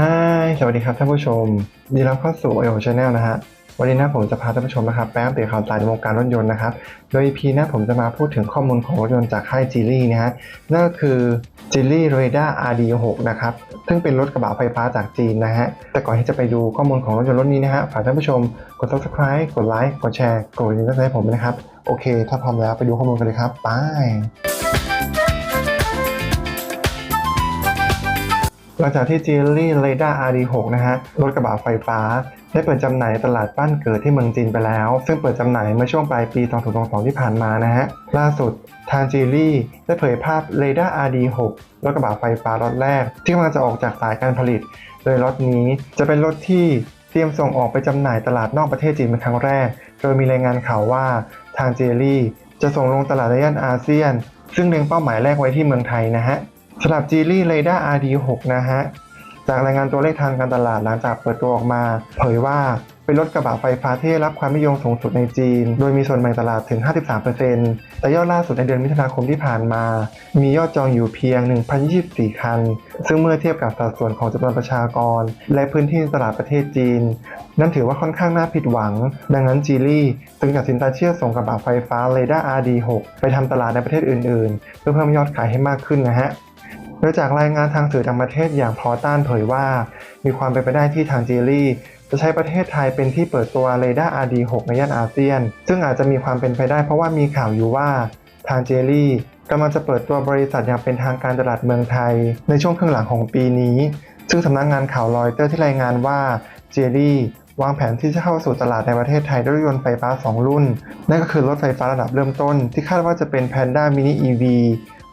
ฮายสวัสดีครับท่านผู้ชมยินดีรับเข้าสู่ o อ o Channel นะฮะ วันนี้นะผมจะพาท่านผู้ชมนะครับแป๊บเดี๋ยวข่าวสารในวงการรถยนต์นะครับ โดย EP นะผมจะมาพูดถึงข้อมูลของรถยนต์จากค่ายจีลี่นะฮะ นั่นก็คือ g i l l y r a d a r RD6 นะครับ ซึ่งเป็นรถกระบะไฟฟ้าจากจีนนะฮะ แต่ก่อนที่จะไปดูข้อมูลของรถยนต์รถนี้นะฮะ ฝากท่านผู้ชมกด subscribe กดไลค์กดแชร์กดกระดิ่งให้ผมนะครับ โอเค ถ้าพร้อมแล้วไปดูข้อมูลกันเลยครับ ไป หลังจากที่ g i l l y r a d a r RD6 นะฮะรถกระบะไฟฟ้า ได้เปิดจำหน่ายตลาดบ้านเกิดที่เมืองจีนไปแล้ว ซึ่งเปิดจำหน่ายเมื่อช่วงปลายปี 2022 ที่ผ่านมานะฮะล่าสุดทาง g i l l y ได้เผยภาพ r a d a r RD6 รถกระบะไฟฟ้ารถแรก ที่กำลังจะออกจากสายการผลิต โดยรถนี้จะเป็นรถที่เตรียมส่งออกไปจำหน่ายตลาดนอกประเทศจีนเป็นครั้งแรก โดยมีรายงานข่าวว่าทาง g i l l y จะส่งลงตลาดในย่านอาเซียน ซึ่งเล็งเป้าหมายแรกไว้ที่เมืองไทยนะฮะ สำหรับ g i l l y r a d a r RD6 นะฮะ จากรายงานตัวเลขทางการตลาดหลังจากเปิดตัวออกมา เผยว่าเป็นรถกระบะไฟฟ้าที่รับความนิยมสูงสุดในจีน โดยมีส่วนแบ่งตลาดถึง 53%แต่ยอดล่าสุดในเดือนมิถุนาคมที่ผ่านมา มียอดจองอยู่เพียง 1,024 คัน ซึ่งเมื่อเทียบกับสัดส่วนของจำนวนประชากร และพื้นที่ตลาดประเทศจีน นั่นถือว่าค่อนข้างน่าผิดหวัง ดังนั้นจีลี่จึงตัดสินใจเชื่อส่งกระบะไฟฟ้า r a d a r RD6 ไปทำตลาดในประเทศอื่น ๆ เพื่อเพิ่มยอดขายให้มากขึ้นนะฮะ ดยจากรายงานทางสื่อต่างประเทศอย่างพอต้านเผยว่า มีความเป็นไปได้ที่ทางจีลี่จะใช้ประเทศไทยเป็นที่เปิดตัว r a d a r RD6 ในย่านอาเซียน ซึ่งอาจจะมีความเป็นไปได้เพราะว่ามีข่าวอยู่ว่าทางเจลี่กำลังจะเปิดตัวบริษัทอย่างเป็นทางการตลาดเมืองไทย ในช่วงครึ่งหลังของปีนี้ ซึ่งสำนักงานข่าวรอยเตอร์ที่รายงานว่าเจลี่วางแผนที่จะเข้าสู่ตลาดในประเทศไทยด้วยรถยนต์ไฟฟ้า 2 รุ่น นั่นก็คือรถไฟฟ้าระดับเริ่มต้นที่คาดว่าจะเป็น Panda Mini EV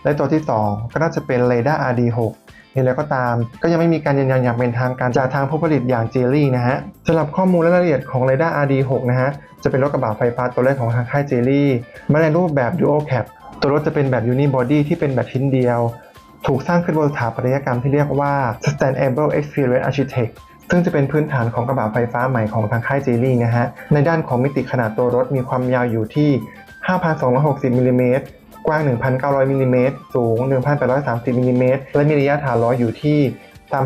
และตัวที่ 2 ก็น่าจะเป็น r a d a r RD6 นี่แล้วก็ตามก็ยังไม่มีการยืนยันอย่างเป็นทางการจากทางผู้ผลิตอย่างเจลี่นะฮะสำหรับข้อมูลและรายละเอียดของ r a d a r RD6 นะฮะจะเป็นรถกระบะไฟฟ้าตัวแรกของทางค่ายเจลี่มาในรูปแบบ Dual Cab ตัวรถจะเป็นแบบ Unibody ที่เป็นแบบชิ้นเดียว ถูกสร้างขึ้นบนสถาปัตยกรรมที่เรียกว่า Sustainable Experience Architect ซึ่งจะเป็นพื้นฐานของกระบะไฟฟ้าใหม่ของทางค่ายเจลี่นะฮะในด้านของมิติขนาดตัวรถมีความยาวอยู่ที่ 5,260มิลลิเมตร กว้าง 1,900มิลลิเมตรสูง 1,830มิลลิเมตรและมีระยะฐานล้ออยู่ที่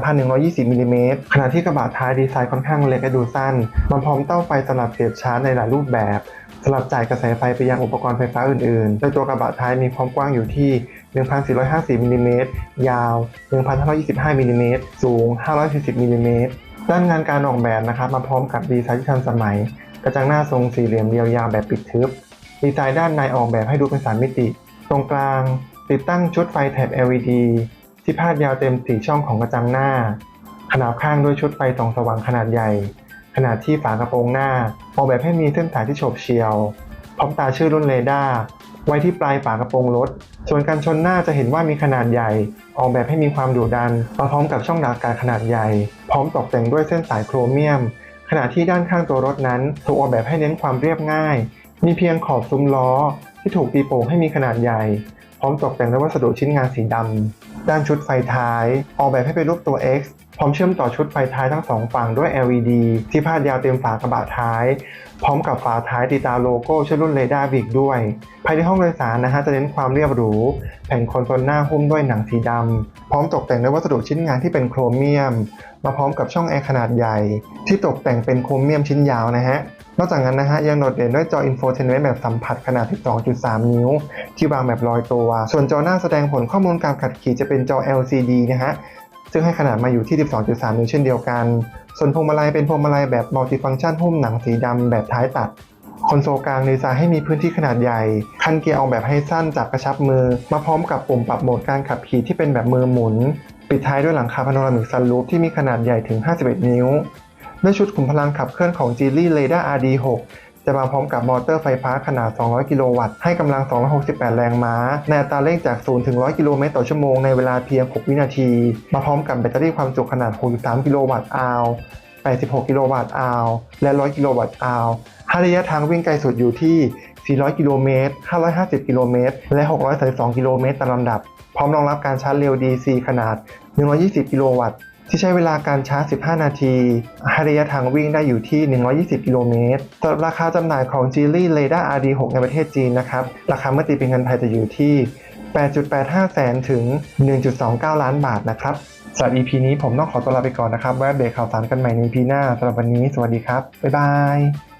3,120มิลิเมตรขณะที่กระบะท้ายดีไซน์ค่อนข้างเล็กและดูสั้น มันพร้อมเต้าไฟสำหรับเสียบชาร์จในหลายรูปแบบสำหรับจ่ายกระแสไฟไปยังอุปกรณ์ไฟฟ้าอื่นๆ โดยตัวกระบะท้ายมีความกว้างอยู่ที่ 1,450มิลิเมตรยาว 1,525มิลิเมตรสูง 540มิลิเมตรด้านงานการออกแบบนะครับมาพร้อมกับดีไซน์ที่ทันสมัย กระจังหน้าทรงสี่เหลี่ยมเรียวยาวแบบปิดทึบ ดีไซน์ด้านในออกแบบให้ดูเป็นสามมิติ ตรงกลางติดตั้งชุดไฟแถบ LED ที่พาดยาวเต็มสี่ช่องของกระจังหน้า ขนาบข้างด้วยชุดไฟส่องสว่างขนาดใหญ่ ขนาดที่ฝากระโปรงหน้า ออกแบบให้มีเส้นสายที่โฉบเฉี่ยว พร้อมตาชื่อรุ่นเรดาร์ไว้ที่ปลายฝากระโปรงรถ ส่วนการชนหน้าจะเห็นว่ามีขนาดใหญ่ ออกแบบให้มีความดุดันมาพร้อมกับช่องดักอากาศขนาดใหญ่ พร้อมตกแต่งด้วยเส้นสายโครเมียม ขณะที่ด้านข้างตัวรถนั้นถูกออกแบบให้เน้นความเรียบง่าย มีเพียงขอบซุ้มล้อที่ถูกตีโป่งให้มีขนาดใหญ่ พร้อมตกแต่งด้วยวัสดุชิ้นงานสีดำ ด้านชุดไฟท้าย ออกแบบให้เป็นรูปตัว X พร้อมเชื่อมต่อชุดไฟท้ายทั้งสองฝั่งด้วย LED ที่พาดยาวเต็มฝากระบะท้าย พร้อมกับฝาท้ายติดตาโลโก้ชื่อรุ่นเรดาร์บิกด้วย ภายในห้องโดยสารนะฮะจะเน้นความเรียบหรู แผ่นคอนโซลหน้าหุ้มด้วยหนังสีดำ พร้อมตกแต่งด้วยวัสดุชิ้นงานที่เป็นโครเมียม มาพร้อมกับช่องแอร์ขนาดใหญ่ ที่ตกแต่งเป็นโครเมียมชิ้นยาวนะฮะ นอกจากนั้นนะฮะยังโดดเด่นด้วยจออินโฟเทนเมนต์แบบสัมผัสขนาด 12.3 นิ้ว ที่วางแบบลอยตัว ส่วนจอหน้าแสดงผลข้อมูลการขับขี่จะเป็นจอ LCD นะฮะซึ่งให้ขนาดมาอยู่ที่ 12.3 นิ้วเช่นเดียวกัน ส่วนพวงมาลัยเป็นพวงมาลัยแบบมัลติฟังก์ชันหุ้มหนังสีดำแบบท้ายตัดคอนโซลกลางดีไซน์ให้มีพื้นที่ขนาดใหญ่ คันเกียร์ออกแบบให้สั้นจับกระชับมือ มาพร้อมกับปุ่มปรับโหมดการขับขี่ที่เป็นแบบมือหมุน ปิดท้ายด้วยหลังคาพาโนรามิกซันรูฟที่มีขนาดใหญ่ถึง 51 นิ้ว ด้วยชุดขุมพลังขับเคลื่อนของ g e l y r a d a r RD6 จะมาพร้อมกับมอเตอร์ไฟฟ้าขนาด 200 กิโลวัตต์ ให้กำลัง 268 แรงม้า ในอัตราเร่งจาก 0 ถึง 100 กิโลเมตรต่อชั่วโมงในเวลาเพียง 6 วินาที มาพร้อมกับแบตเตอรี่ความจุขนาด 63 กิโลวัตต์อาว86 กิโลวัตต์อาวและ 100 กิโลวัตต์อาวให้ระยะทางวิ่งไกลสุดอยู่ที่ 400 กิโลเมตร 550 กิโลเมตร และ 632 กิโลเมตรตามลำดับ พร้อมรองรับการชาร์จเร็ว DC ขนาด 120 กิโลวัตต์ ที่ใช้เวลาการชาร์จ 15 นาทีให้ระยะทางวิ่งได้อยู่ที่ 120 กิโลเมตรสำหรับราคาจำหน่ายของ g e l y r a d a r RD6 ในประเทศจีนนะครับ ราคาเมื่อตีเป็นเงินไทยจะอยู่ที่ 8.85 แสนถึง 1.29 ล้านบาทนะครับสำหรับ EP นี้ผมต้องขอตัวลาไปก่อนนะครับไว้อัปเดตข่าวสารกันใหม่ใน EP หน้าสำหรับวันนี้สวัสดีครับ บ๊ายบาย